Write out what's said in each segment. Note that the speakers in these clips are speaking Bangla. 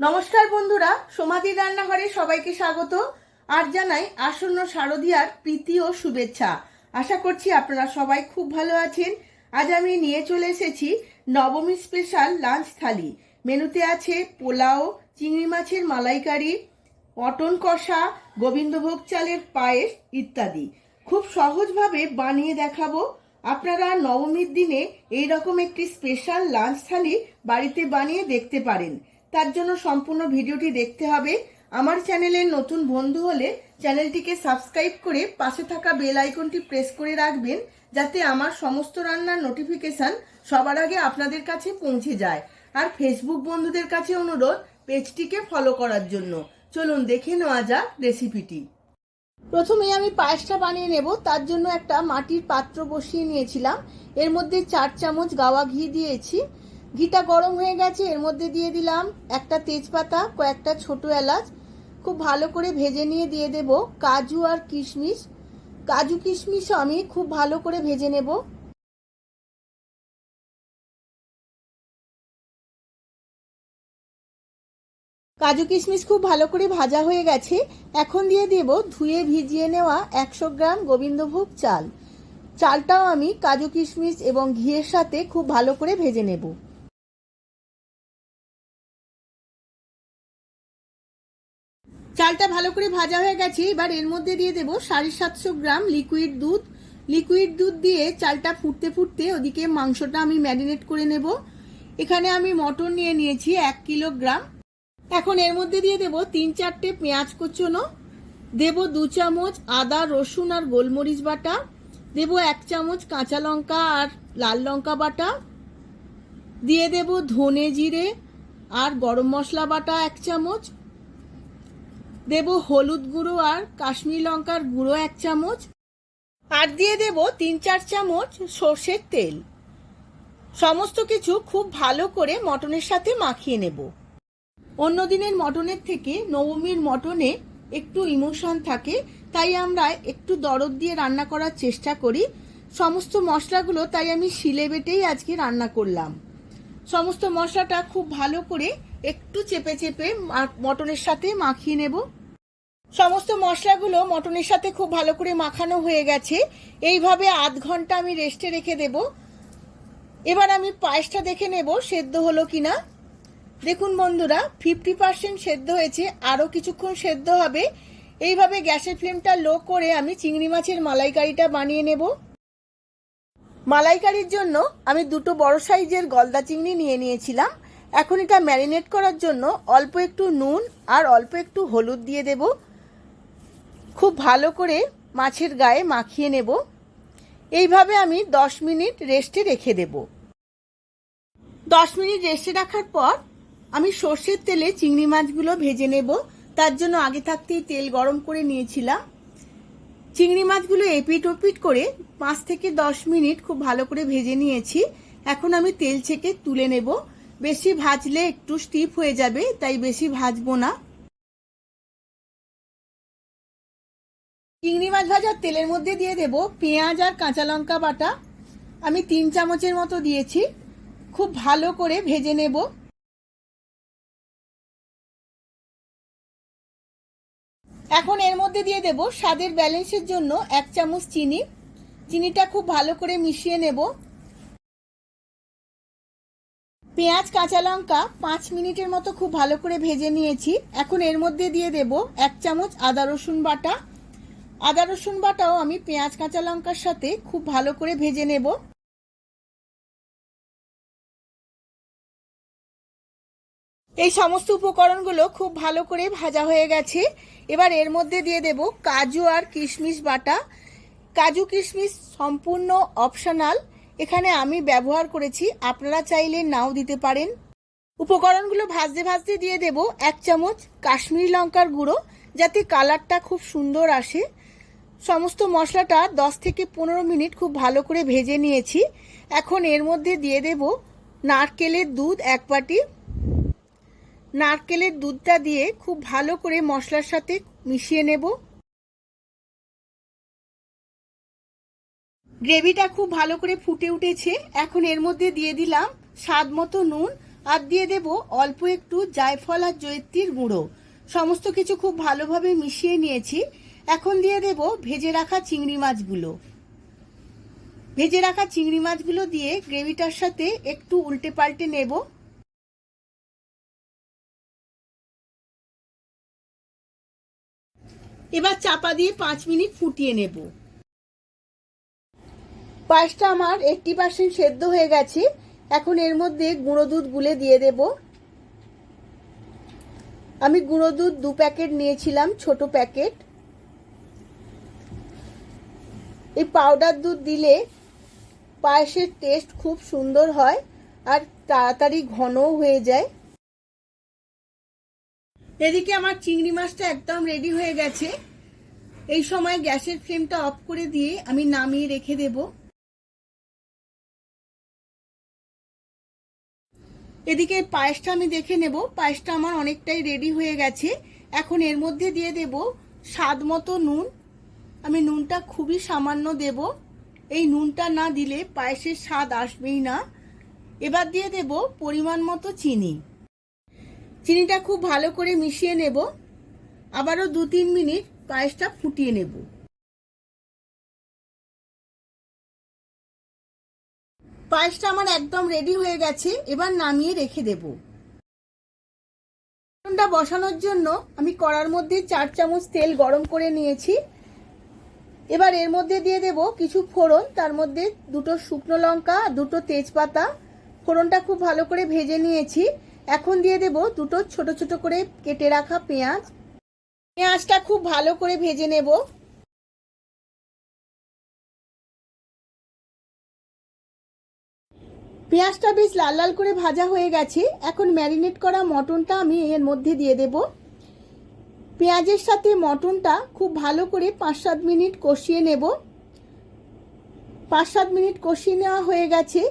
নমস্কার বন্ধুরা সমাধি রান্নাঘরে সবাইকে স্বাগত। আর জানাই আসন্ন শারদীয়ার প্রীতি ও শুভেচ্ছা। আশা করছি আপনারা সবাই খুব ভালো আছেন। আজ আমি নিয়ে চলে এসেছি নবমী স্পেশাল লাঞ্চ থালি। মেনুতে আছে পোলাও, চিংড়ি মাছের মালাইকারি মটন কষা, গোবিন্দভোগ চালের পায়েস ইত্যাদি। খুব সহজভাবে বানিয়ে দেখাবো। আপনারা নবমীর দিনে এই রকম একটি স্পেশাল লাঞ্চ থালি বাড়িতে বানিয়ে দেখতে পারেন। তার জন্য সম্পূর্ণ ভিডিওটি দেখতে হবে। আমার চ্যানেলের নতুন বন্ধু হলে চ্যানেলটিকে সাবস্ক্রাইব করে পাশে থাকা বেল আইকনটি প্রেস করে রাখবেন, যাতে আমার সমস্ত রান্নার নোটিফিকেশন সবার আগে আপনাদের কাছে পৌঁছে যায়। আর ফেসবুক বন্ধুদের কাছে অনুরোধ, পেজটিকে ফলো করার জন্য। চলুন দেখে নেওয়া যাক রেসিপিটি প্রথমে আমি পায়েসটা বানিয়ে নেব। তার জন্য একটা মাটির পাত্র বসিয়ে নিয়েছিলাম। এর মধ্যে চার চামচ গাওয়া ঘি দিয়েছি। ঘিটা গরম হয়ে গেছে, এর মধ্যে দিয়ে দিলাম একটা তেজপাতা, কয়েকটা ছোট এলাচ। খুব ভালো করে ভেজে নিয়ে দিয়ে দেব কাজু আর কিশমিশ। কাজু কিশমিশ আমি খুব ভালো করে ভেজে নেব। কাজু কিশমিশ খুব ভালো করে ভাজা হয়ে গেছে। এখন দিয়ে দেব ধুয়ে ভিজিয়ে নেওয়া একশো গ্রাম গোবিন্দভোগ চাল। চালটাও আমি কাজু কিশমিশ এবং ঘিয়ের সাথে খুব ভালো করে ভেজে নেব। চালটা ভালো করে ভাজা হয়ে গেছে, এবার এর মধ্যে দিয়ে দেবো সাড়ে সাতশো গ্রাম লিকুইড দুধ। লিকুইড দুধ দিয়ে চালটা ফুটতে ফুটতে ওদিকে মাংসটা আমি ম্যারিনেট করে নেব। এখানে আমি মটন নিয়ে নিয়েছি এক কিলোগ্রাম এখন এর মধ্যে দিয়ে দেব তিন চারটে পেঁয়াজ কুচনো। দেব দু চামচ আদা, রসুন আর গোলমরিচ বাটা। দেব এক চামচ কাঁচা লঙ্কা আর লাল লঙ্কা বাটা। দিয়ে দেব ধনে জিরে আর গরম মশলা বাটা এক চামচ। দেব হলুদ গুঁড়ো আর কাশ্মীর লঙ্কার গুঁড়ো এক চামচ। আর দিয়ে দেব তিন চার চামচ সর্ষের তেল। সমস্ত কিছু খুব ভালো করে মটনের সাথে মাখিয়ে নেব। অন্য দিনের মটনের থেকে নবমীর মটনে একটু ইমোশন থাকে, তাই আমরা একটু দরদ দিয়ে রান্না করার চেষ্টা করি। সমস্ত মশলাগুলো তাই আমি শিলে বেটেই আজকে রান্না করলাম। সমস্ত মশলাটা খুব ভালো করে একটু চেপে চেপে মটনের সাথে মাখিয়ে নেব। সমস্ত মশলাগুলো মটনের সাথে খুব ভালো করে মাখানো হয়ে গেছে। এইভাবে আধ ঘণ্টা আমি রেস্টে রেখে দেব। এবার আমি পায়েসটা দেখে নেব, সেদ্ধ হলো কি না দেখুন বন্ধুরা ফিফটি পার্সেন্ট সেদ্ধ হয়েছে, আরও কিছুক্ষণ সেদ্ধ হবে। এইভাবে গ্যাসের ফ্লেমটা লো করে আমি চিংড়ি মাছের মালাইকারিটা বানিয়ে নেব। মালাইকারির জন্য আমি দুটো বড় সাইজের গলদা চিংড়ি নিয়ে নিয়েছিলাম। এখন এটা ম্যারিনেট করার জন্য অল্প একটু নুন আর অল্প একটু হলুদ দিয়ে দেব। খুব ভালো করে মাছের গায়ে মাখিয়ে নেব। এইভাবে আমি দশ মিনিট রেস্টে রেখে দেব। দশ মিনিট রেস্টে রাখার পর আমি সর্ষের তেলে চিংড়ি মাছগুলো ভেজে নেব। তার জন্য আগে থাকতেই তেল গরম করে নিয়েছিলাম। চিংড়ি মাছগুলো এপিট ওপিট করে পাঁচ থেকে দশ মিনিট খুব ভালো করে ভেজে নিয়েছি। এখন আমি তেল ছেঁকে তুলে নেব। বেশি ভাজলে একটু স্টিফ হয়ে যাবে, তাই বেশি ভাজবো না। চিংড়ি মাছ ভাজার তেলের মধ্যে দিয়ে দেব পেঁয়াজ আর কাঁচা লঙ্কা বাটা। আমি তিন চামচের মতো দিয়েছি। খুব ভালো করে ভেজে নেব। এখন এর মধ্যে দিয়ে দেব স্বাদের ব্যালেন্সের জন্য এক চামচ চিনি। চিনিটা খুব ভালো করে মিশিয়ে নেব। পেঁয়াজ, কাঁচা লঙ্কা পাঁচ মিনিটের মতো খুব ভালো করে ভেজে নিয়েছি। এখন এর মধ্যে দিয়ে দেব এক চামচ আদা রসুন বাটা। আদা, রসুন বাটাও আমি পেঁয়াজ, কাঁচা লঙ্কার সাথে খুব ভালো করে ভেজে নেব। এই সমস্ত উপকরণগুলো খুব ভালো করে ভাজা হয়ে গেছে। এবার এর মধ্যে দিয়ে দেব কাজু আর কিশমিশ বাটা। কাজু, কিশমিশ সম্পূর্ণ অপশনাল। এখানে আমি ব্যবহার করেছি, আপনারা চাইলে নাও দিতে পারেন। উপকরণগুলো ভাজতে ভাজতে দিয়ে দেব এক চামচ কাশ্মীরি লঙ্কার গুঁড়ো, যাতে কালারটা খুব সুন্দর আসে। সমস্ত মশলাটা দশ থেকে পনেরো মিনিট খুব ভালো করে ভেজে নিয়েছি। এখন এর মধ্যে দিয়ে দেব নারকেলের দুধ এক বাটি। নারকেলের দুধটা দিয়ে খুব ভালো করে মশলার সাথে মিশিয়ে নেব। গ্রেভিটা খুব ভালো করে ফুটে উঠেছে। এখন এর মধ্যে দিয়ে দিলাম স্বাদ মতো নুন আর দিয়ে দেব অল্প একটু জায়ফল আর জয়িত্রীর গুঁড়ো। সমস্ত কিছু খুব ভালোভাবে মিশিয়ে নিয়েছি। এখন দিয়ে দেব ভেজে রাখা চিংড়ি মাছগুলো। ভেজে রাখা চিংড়ি মাছগুলো দিয়ে গ্রেভিটার সাথে একটু উল্টে পাল্টে নেব। এবার চাপা দিয়ে পাঁচ মিনিট ফুটিয়ে নেব। পায়েসটা আমার এইটটি পার্সেন্ট সেদ্ধ হয়ে গেছে। এখন এর মধ্যে গুঁড়ো দুধ গুলে দিয়ে দেব। আমি গুঁড়ো দুধ দু প্যাকেট নিয়েছিলাম, ছোট প্যাকেট। এই পাউডার দুধ দিলে পায়েসের টেস্ট খুব সুন্দর হয় আর তাড়াতাড়ি ঘনও হয়ে যায়। এদিকে আমার চিংড়ি মাছটা একদম রেডি হয়ে গেছে। এই সময় গ্যাসের ফ্লেমটা অফ করে দিয়ে আমি নামিয়ে রেখে দেব। এদিকে পায়েসটা আমি দেখে নেব। পায়েসটা আমার অনেকটাই রেডি হয়ে গেছে। এখন এর মধ্যে দিয়ে দেব স্বাদ মতো নুন আমি নুনটা খুবই সামান্য দেব। এই নুনটা না দিলে পায়েসের স্বাদ আসবেই না। এবার দিয়ে দেব পরিমাণ মতো চিনি। চিনিটা খুব ভালো করে মিশিয়ে নেব। আবারও দু তিন মিনিট পায়েসটা ফুটিয়ে নেব। পায়েসটা আমার একদম রেডি হয়ে গেছে, এবার নামিয়ে রেখে দেব। বসানোর জন্য আমি কড়ার মধ্যে চার চামচ তেল গরম করে নিয়েছি। এবার এর মধ্যে দিয়ে দেব কিছু ফোড়ন, তার মধ্যে দুটো শুকনো লঙ্কা, দুটো তেজপাতা। ফোড়নটা খুব ভালো করে ভেজে নিয়েছি। এখন দিয়ে দেব দুটো ছোট ছোট করে কেটে রাখা পেঁয়াজ। পেঁয়াজটা খুব ভালো করে ভেজে নেব। পেঁয়াজটা বেশ লাল লাল করে ভাজা হয়ে গেছে। এখন ম্যারিনেট করা মটনটা আমি এর মধ্যে দিয়ে দেব। পেঁয়াজের সাথে মটনটা খুব ভালো করে পাঁচ সাত মিনিট কষিয়ে নেব। পাঁচ সাত মিনিট কষিয়ে নেওয়া হয়ে গেছে।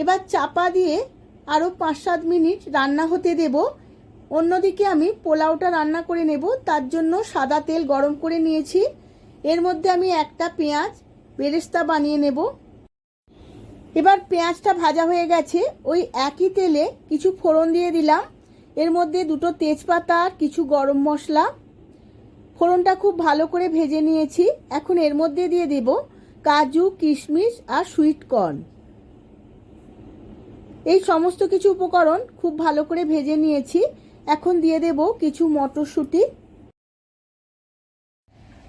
এবার চাপা দিয়ে আরও পাঁচ সাত মিনিট রান্না হতে দেব। অন্যদিকে আমি পোলাওটা রান্না করে নেব। তার জন্য সাদা তেল গরম করে নিয়েছি। এর মধ্যে আমি একটা পেঁয়াজ বেরেস্তা বানিয়ে নেব। এবার পেঁয়াজটা ভাজা হয়ে গেছে। ওই একই তেলে কিছু ফোড়ন দিয়ে দিলাম। এর মধ্যে দুটো তেজপাতা আর কিছু গরম মশলা। ফোড়নটা খুব ভালো করে ভেজে নিয়েছি। এখন এর মধ্যে দিয়ে দেব কাজু, কিশমিশ আর সুইট কর্ন এই সমস্ত কিছু উপকরণ খুব ভালো করে ভেজে নিয়েছি। এখন দিয়ে দেব কিছু মটরশুঁটি।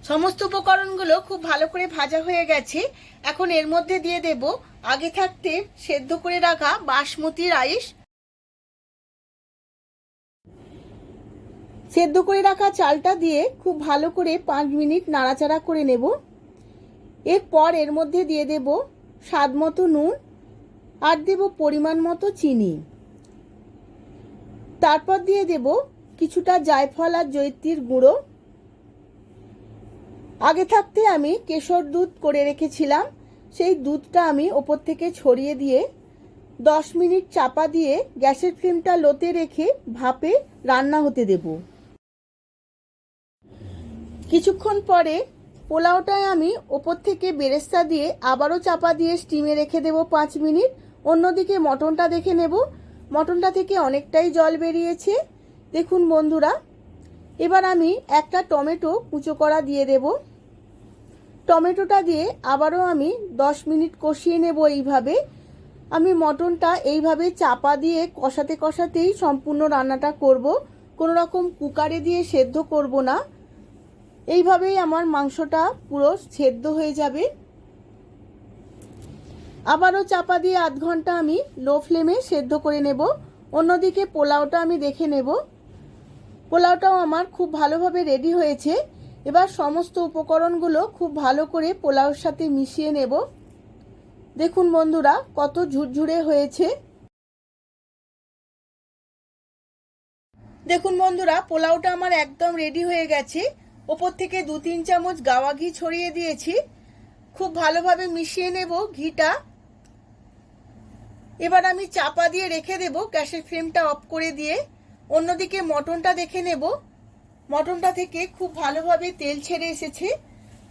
সমস্ত উপকরণগুলো খুব ভালো করে ভাজা হয়ে গেছে। এখন এর মধ্যে দিয়ে দেব আগে থাকতে সেদ্ধ করে রাখা বাসমতি রাইস সেদ্ধ করে রাখা চালটা দিয়ে খুব ভালো করে পাঁচ মিনিট নাড়াচাড়া করে নেব। এরপর এর মধ্যে দিয়ে দেব স্বাদ মতো নুন আর দেব পরিমাণ মতো চিনি। তারপর দিয়ে দেব কিছুটা জায়ফল আর জৈত্রীর গুঁড়ো। আগে থাকতে আমি কেশর দুধ করে রেখেছিলাম। সেই দুধটা আমি ওপর থেকে ছড়িয়ে দিয়ে দশ মিনিট চাপা দিয়ে গ্যাসের ফ্লেমটা লোতে রেখে ভাপে রান্না হতে দেব। কিছুক্ষণ পরে পোলাওটায় আমি ওপর থেকে বেরেস্তা দিয়ে আবারও চাপা দিয়ে স্টিমে রেখে দেব পাঁচ মিনিট। অন্যদিকে মটনটা দেখে নেব। মটনটা থেকে অনেকটাই জল বেরিয়েছে। দেখুন বন্ধুরা, এবার আমি একটা টমেটো কুচো করা দিয়ে দেব। টমেটোটা দিয়ে আবারও আমি দশ মিনিট কষিয়ে নেব এইভাবে। আমি মটনটা এইভাবে চাপা দিয়ে কষাতে কষাতেই সম্পূর্ণ রান্নাটা করব। কোনো রকম কুকারে দিয়ে সেদ্ধ করব না। এইভাবেই আমার মাংসটা পুরো সেদ্ধ হয়ে যাবে। আবারও চাপা দিয়ে আধ ঘণ্টা আমি লো ফ্লেমে সেদ্ধ করে নেব। অন্যদিকে পোলাওটা আমি দেখে নেব। পোলাওটাও আমার খুব ভালোভাবে রেডি হয়েছে। এবার সমস্ত উপকরণগুলো খুব ভালো করে পোলাওর সাথে মিশিয়ে নেব। দেখুন বন্ধুরা, কত ঝুরঝুরে হয়েছে। দেখুন বন্ধুরা, পোলাওটা আমার একদম রেডি হয়ে গেছে। ওপর থেকে দু তিন চামচ গাওয়া ঘি ছড়িয়ে দিয়েছি। খুব ভালোভাবে মিশিয়ে নেব ঘিটা। এবার আমি চাপা দিয়ে রেখে দেব গ্যাসের ফ্লেমটা অফ করে দিয়ে। অন্যদিকে মটনটা দেখে নেব। মটনটা থেকে খুব ভালোভাবে তেল ছেড়ে এসেছে।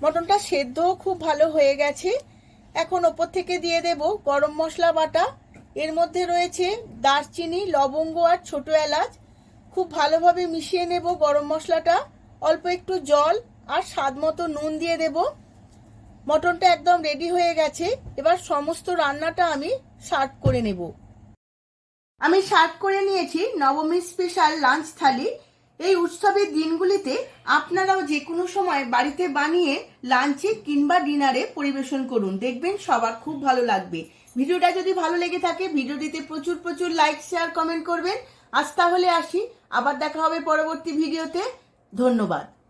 মটনটা সেদ্ধও খুব ভালো হয়ে গেছে। এখন ওপর থেকে দিয়ে দেব গরম মশলা বাটা। এর মধ্যে রয়েছে দারচিনি, লবঙ্গ আর ছোট এলাচ। খুব ভালোভাবে মিশিয়ে নেব গরম মশলাটা। অল্প একটু জল আর স্বাদ মতো নুন দিয়ে দেব। মটনটা একদম রেডি হয়ে গেছে। এবার সমস্ত রান্নাটা আমি সার্ভ করে নেব। আমি সার্ভ করে নিয়েছি নবমী স্পেশাল লাঞ্চ থালি। এই উৎসবের দিনগুলিতে আপনারাও যে কোনো সময় বাড়িতে বানিয়ে লাঞ্চে কিংবা ডিনারে পরিবেশন করুন। দেখবেন সবার খুব ভালো লাগবে। ভিডিওটা যদি ভালো লেগে থাকে, ভিডিওটিতে প্রচুর প্রচুর লাইক শেয়ার কমেন্ট করবেন। আজ তাহলে আসি। আবার দেখা হবে পরবর্তী ভিডিওতে। ধন্যবাদ।